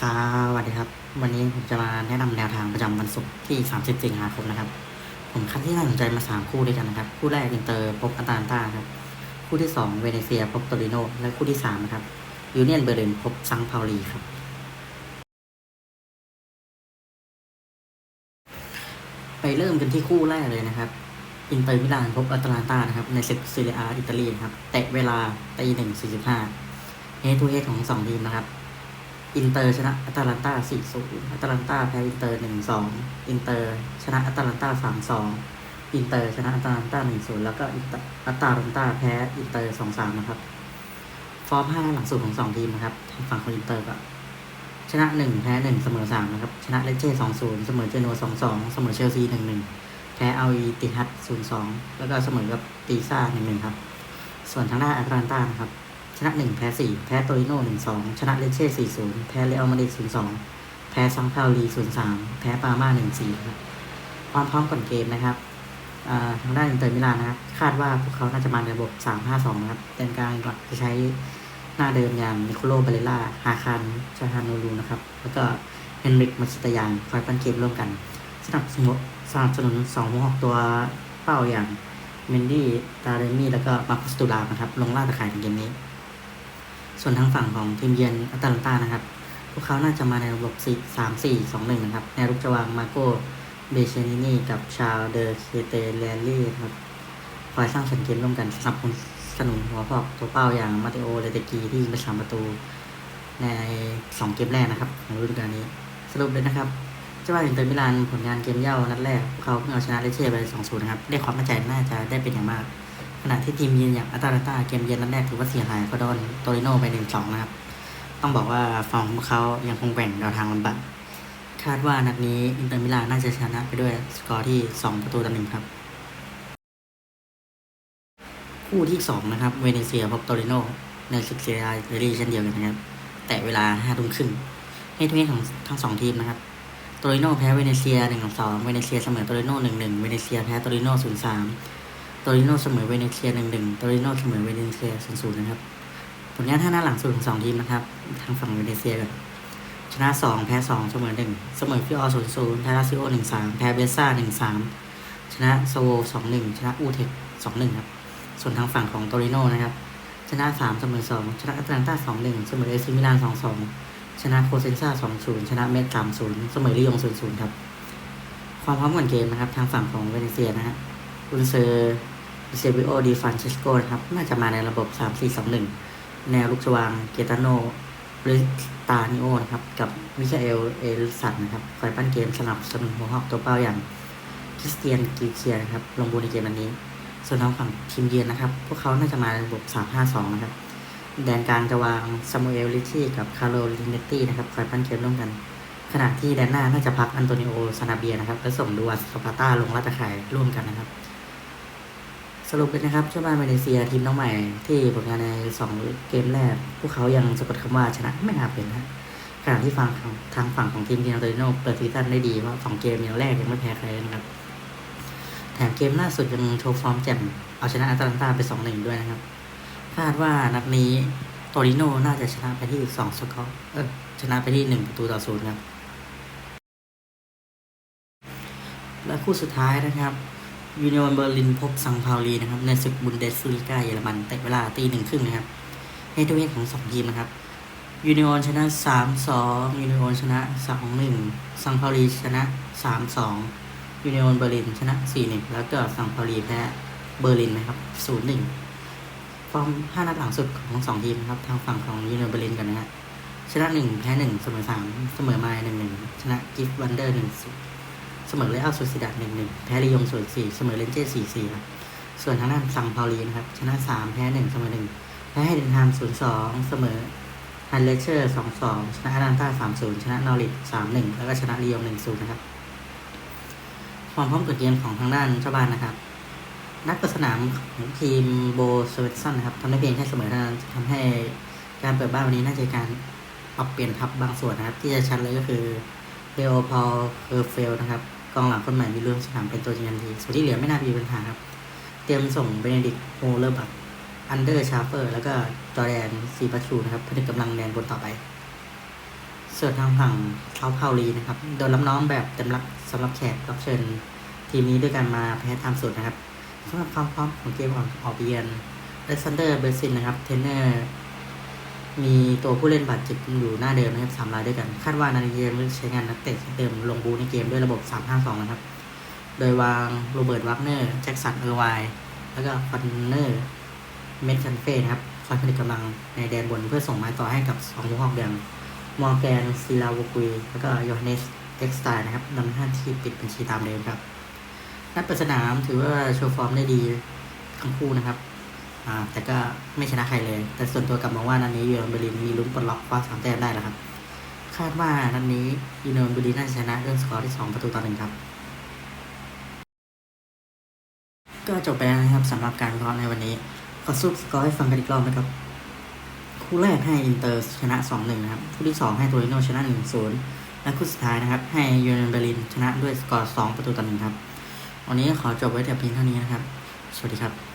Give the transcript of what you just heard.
สวัสดีครับ วันนี้ผมจะมาแนะนำแนวทางประจำวันศุกร์ที่ 30 สิงหาคมนะครับ ผมคัดที่น่าสนใจมา 3 คู่ด้วยกันนะครับ คู่แรกอินเตอร์พบอัตแลตาครับ คู่ที่ 2 เวเนเซียพบโตริโน และคู่ที่3นะครับยูเนียนเบอร์ลินพบซังพาวลีครับ ไปเริ่มกันที่คู่แรกเลยนะครับ อินเตอร์มิลานพบอัตแลตานะครับ ในศึกซีเรียอาอิตาลีครับเตะเวลาตีหนึ่งสี่สิบห้าเฮทูเฮของสองทีมนะครับ อินเตอร์ชนะอัตแลนตา4-0อัตแลนตาแพ้อินเตอร์1-2อินเตอร์ชนะอัตแลนตา3-2อินเตอร์ชนะอัตแลนตา1-0แล้วก็อินเตอร์อัตแลนตาแพ้อินเตอร์2-3นะครับ ฟอร์ม5หลังสุดของ2ทีมนะครับทางฝั่งของอินเตอร์ก็ชนะ1แพ้1เสมอ3นะครับ ชนะเลเจ2-0เสมอเจโน2-2เสมอเชลซี1-1แพ้เอาอีติฮัต0-2แล้วก็เสมอกับตีซ่า1-1ครับ ส่วนทางด้านอัตแลนตานะครับ นะ 1 แพ้ 4 แพ้โตริโน่1-2 ชนะเลเช่4-0 แพ้เรอัลมาดริด0-2 แพ้ซังพาวลี0-3 แพ้ปาร์มา1-4ครับความพร้อมก่อนเกมนะครับทางด้านอินเตอร์มิลานนะครับ คาดว่าพวกเขาน่าจะมาในระบบ 3-5-2 นะครับเต็นกลางก่อนจะใช้หน้าเดิมอย่างนิโคโลเบเลล่าฮาคันชาฮานูรูนะครับ แล้วก็เฮนริกมัสตยานคอยปั้นเกมร่วมกัน สนับสนุนสนับสนุนสองหัวหอกตัวเป้าอย่างเมนดี้ตาเรมี่แล้วก็มาคุสตูลานะครับ ลงล่าตะข่ายในเกมนี้ ส่วนทางฝั่งของทีมเยือนอัตแลนตานะครับ พวกเขาน่าจะมาในระบบ3 4 2 1นะครับแนรุกจะวางมาโกเบเชนินีกับชาวเดอเคเตเลลี่ครับคอยสร้างสรรค์เกมร่วมกันสนับสนุนหัวพอกตัวเป้าอย่างมาเตโอเลเตกีที่ยิงไปสามประตู ใน 2 เกมแรกนะครับของฤดูกาลนี้ สรุปเลยนะครับเจ้าบ้านอินเตอร์มิลานผลงานเกมเย่านัดแรกพวกเขาเพิ่งเอาชนะเลเช่ไป2-0นะครับได้ความมั่นใจน่าจะได้เป็นอย่างมาก ขณะที่ทีมเยือนอย่างอัตแลนตาเกมเยือนนัดแรกถือว่าเสียหายก็โดนโตริโนไปหนึ่งสองนะครับ ต้องบอกว่าฟอร์มของเขายังคงแบ่งแนวทางลำบากคาดว่านัดนี้อินเตอร์มิลานน่าจะชนะไปด้วยสกอร์ที่ 2 ประตูต่อหนึ่งครับ คู่ที่ 2 นะครับ เวเนเซียพบโตริโนในศึกเซียร์อิตาลีเช่นเดียวกันนะครับ แต่เวลา5ทุ่มครึ่งให้ทุกเกมของทั้งสองทีมนะครับโตริโนแพ้เวเนเซีย1-2เวเนเซียเสมอโตริโน1-1เวเนเซียแพ้โตริโน0-3 โตริโนเสมอเวเนเซียหนึ่งหนึ่งโตริโนเสมอเวเนเซียศูนย์ศูนย์นะครับ ผลงานท่าหน้าหลังสุดของสองทีมนะครับ ทางฝั่งเวเนเซียกันชนะสองแพ้สองเสมอหนึ่งเสมอฟิออศูนย์ศูนย์แพ้ลาซิโอหนึ่งสามแพ้เบซ่าหนึ่งสามชนะโซโวสองหนึ่งชนะอูเทคสองหนึ่งครับ ส่วนทางฝั่งของโตริโนนะครับชนะสามเสมอสองชนะอัตแลนตาสองหนึ่งเสมอเอซิมิลานสองสองชนะโคเซนซ่าสองศูนย์ชนะเมดสามศูนย์เสมอลิยงศูนย์ศูนย์ครับ ความพร้อมก่อนเกมนะครับ ทางฝั่งของเวเนเซียนะฮะอุนเซอร์ เซบิโอดีฟานเชสโกนะครับ น่าจะมาในระบบ 3 4 2 1 แนวลูกสวางเกตาโนเรสตานิโอนะครับ กับมิชาเอล เอลสันนะครับ คอยปั้นเกมสนับสนุนหัวหอกตัวเป้าอย่างคริสเตียนกิเคียนะครับ ลงบูในเกมวันนี้ ส่วนทางฝั่งทีมเยือนนะครับ พวกเขาน่าจะมาในระบบ 3 5 2 นะครับ แดนกลางจะวางซามูเอลลิชี่กับคาร์โลลินเนตตี้นะครับ คอยปั้นเกมร่วมกัน ขณะที่แดนหน้าน่าจะพักอันโตนิโอซานาเบียนะครับ และส่งดูอัสปาต้าลงลาดตะข่ายร่วมกันนะครับ สรุปเลยนะครับเจ้าบ้านมาเลเซียทีมน้องใหม่ที่ผลงานในสองเกมแรก พวกเขายังสะกดคำว่าชนะไม่น่าเป็นนะขณะที่ฟังทางฝั่งของทีมเดียโตริโนเปิดซีซั่นได้ดีเพราะสองเกมเดียวแรกยังไม่แพ้ใครนะครับแถมเกมล่าสุดยังโชว์ฟอร์มแจ่มเอาชนะอัตแลนตาไปสองหนึ่งด้วยนะครับ คาดว่านัดนี้โตริโนน่าจะชนะไปที่สองสกอร์เออชนะไปที่หนึ่งประตูต่อศูนย์ครับและคู่สุดท้ายนะครับ ยูเนียนเบอร์ลินพบซังพาวลีนะครับในศึกบุนเดสลีกาเยอรมันเตะเวลาตีหนึ่งครึ่งนะครับให้ทุกเวกของสองทีมนะครับยูเนียนชนะสามสองยูเนียนชนะสองหนึ่งซังพาวลีชนะสามสองยูเนียนเบอร์ลินชนะสี่หนึ่งแล้วก็ซังพาวลีแพ้เบอร์ลินนะครับศูนย์หนึ่งฟอร์มห้านัดหลังสุดของสองทีมนะครับทางฝั่งของยูเนียนเบอร์ลินกันนะฮะชนะหนึ่งแพ้หนึ่งเสมอสามเสมอมาหนึ่งหนึ่งชนะกิฟต์วันเดอร์หนึ่งศูนย์ สมอเลอัลโซซิดาดหนึ่งหนึ่งแพ้ลียงส่วนสี่เสมอเลนเจสี่สี่ครับส่วนทางด้านซังพาลีนะครับ ชนะสามแพ้หนึ่งเสมอหนึ่งแพ้ให้เดนฮามศูนย์สองเสมอฮันเลเชอร์สองสองชนะอารันต้าสามศูนย์ชนะนอริทสามหนึ่งแล้วก็ชนะลียงหนึ่งศูนย์นะครับ ความพร้อมกับเกมของทางด้านเจ้าบ้านนะครับ นักเปิดสนามของทีมโบสเวตสันนะครับทำได้เพียงแค่เสมอเท่านั้นทำให้การเปิดบ้านวันนี้น่าจะการปรับเปลี่ยนทัพบางส่วนนะครับ ที่จะชัดเลยก็คือเ e โอพอลเคอร์เฟลนะครับ กองหลังคนใหม่มีเรื่องสนามเป็นตัวจริงทันทีส่วนที่เหลือไม่น่ามีปัญหาครับ เตรียมส่งเบเนดิกโฮเลอร์บัตอันเดอร์ชาเฟอร์ แล้วก็จอแดนซีปัชูนะครับผนึกกำลังแดนบนต่อไปสส่วนทางฝั่งเทาเผาลีนะครับ โดนรับน้องแบบเต็มรับสำหรับแขกรับเชิญทีมนี้ด้วยกันมาแพ้ทามสุดนะครับสำหรับความพร้อมของเกมของออกเบียนอเล็กซานเดอร์เบอร์ซินนะครับเทรนเนอร์ มีตัวผู้เล่นบาดเจ็บอยู่หน้าเดิมนะครับสามรายด้วยกัน คาดว่านาฬิเกมใช้งานนักเตะเดิมลงบูในเกมด้วยระบบ 3-5-2 นะครับ โดยวางโรเบิร์ตวักเนอร์ แจ็คสันเออร์ไวแล้วก็ฟันเนอร์ เมดคันเฟ่นะครับ คอยผลิตกำลังในแดนบนเพื่อส่งไม้ต่อให้กับสองลูกหอกแดงมอร์แกนซีลาวกุย แล้วก็โยฮันเนสเอ็กซ์ไตน์นะครับนำหน้าที่ปิดบัญชีตามเดิมครับ นัดเปิดสนามถือว่าโชว์ฟอร์มได้ดีทั้งคู่นะครับ แต่ก็ไม่ชนะใครเลย แต่ส่วนตัวกลับมองว่านัดนี้ยูโนเบอร์ลินมีลุ้นปลดล็อกคว้าสามแต้มได้แล้วครับ คาดว่านัดนี้ยูโนเบอร์ลินน่าจะชนะด้วยสกอร์ที่สองประตูต่อหนึ่งครับก็จบไปแล้วนะครับสำหรับการวิเคราะห์ในวันนี้ขอสรุปสกอร์ให้ฟังกันอีกรอบนะครับ คู่แรกให้อินเตอร์ชนะ 2-1 นะครับ คู่ที่ 2 ให้โตริโนชนะ 1-0 และคู่สุดท้ายนะครับ ให้ยูเนเบอร์ลินชนะด้วยสกอร์ 2 ประตูต่อหนึ่งครับ วันนี้ขอจบไว้แต่เพียงเท่านี้นะครับ สวัสดีครับ